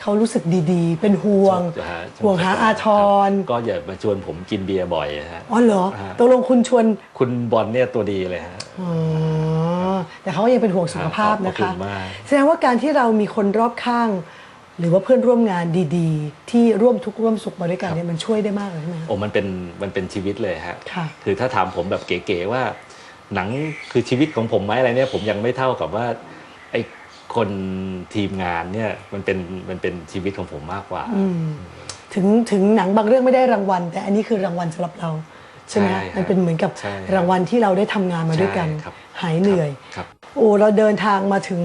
เขารู้สึกดีๆ เป็นห่วงจะหาห่วงหาอาทรครับก็อย่ามาชวนผมกินเบียร์บ่อยนะฮะอ๋อเหรอฮะตกลงคุณชวนคุณบอลเนี่ยตัวดีเลยฮะอ๋อแต่เขาก็ยังเป็นห่วงสุขภาพนะขอบคะคุณมากแสดงว่าการที่เรามีคนรอบข้าง หรือว่าเพื่อนร่วมงานดีๆ ที่ร่วมทุกข์ร่วมสุขมาด้วยกันเนี่ยมันช่วยได้มากเลยใช่ไหมคะโอ้มันเป็นมันเป็นชีวิตเลยฮะค่ะคือถ้าถามผมแบบเก๋ๆว่าหนังคือชีวิตของผมไหมอะไรเนี่ยผมยังไม่เท่ากับว่าไอ้ คนทีมงานเนี่ยมันเป็นมันเป็นชีวิตของผมมากกว่า ถึงถึงหนังบางเรื่องไม่ได้รางวัล แต่อันนี้คือรางวัลสำหรับเราใช่ไหมใช่คะครับมันเป็นเหมือนกับใช่ครับรางวัลที่เราได้ทำงานมาด้วยกัน ใช่ครับ หายเหนื่อย ครับ โอ้เราเดินทางมาถึง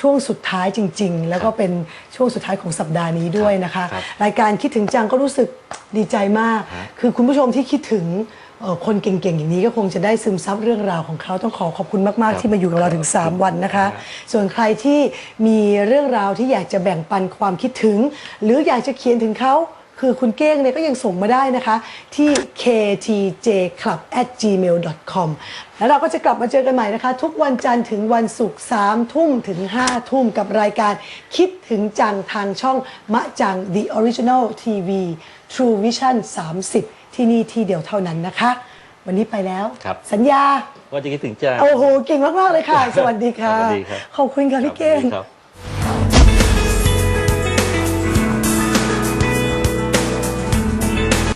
ช่วงสุดท้ายจริง ๆ แล้วก็เป็นช่วงสุดท้ายของสัปดาห์นี้ด้วยนะคะ ครับรายการคิดถึงจังก็รู้สึก ดีใจมากฮะคือคุณผู้ชมที่คิดถึงเอ่อคนเก่งๆ อย่างนี้ก็คงจะได้ซึมซับเรื่องราวของเขาต้องขอขอบคุณมาก ๆ ที่มาอยู่กับเราถึง 3 วันนะคะ ส่วนใครที่มีเรื่องราวที่อยากจะแบ่งปันความคิดถึง หรืออยากจะเขียนถึงเขา คือคุณเก้งเนี่ยก็ยังส่งมาได้นะคะ ที่ ktjclub@gmail.com แล้วเราก็จะกลับมาเจอกันใหม่นะคะ ทุกวันจันทร์ถึงวันศุกร์3ทุ่มถึง5ทุ่มกับรายการคิดถึงจังทางช่องมะจัง The Original TV True Vision 30 ที่นี่ที่เดียวเท่านั้นนะคะ วันนี้ไปแล้วครับ สัญญาว่าจะคิดถึงจ้าโอ้โหเก่งมาก ๆ เลยค่ะ สวัสดีค่ะ สวัสดีครับขอบคุณค่ะพี่เก้งสวัสดีครับ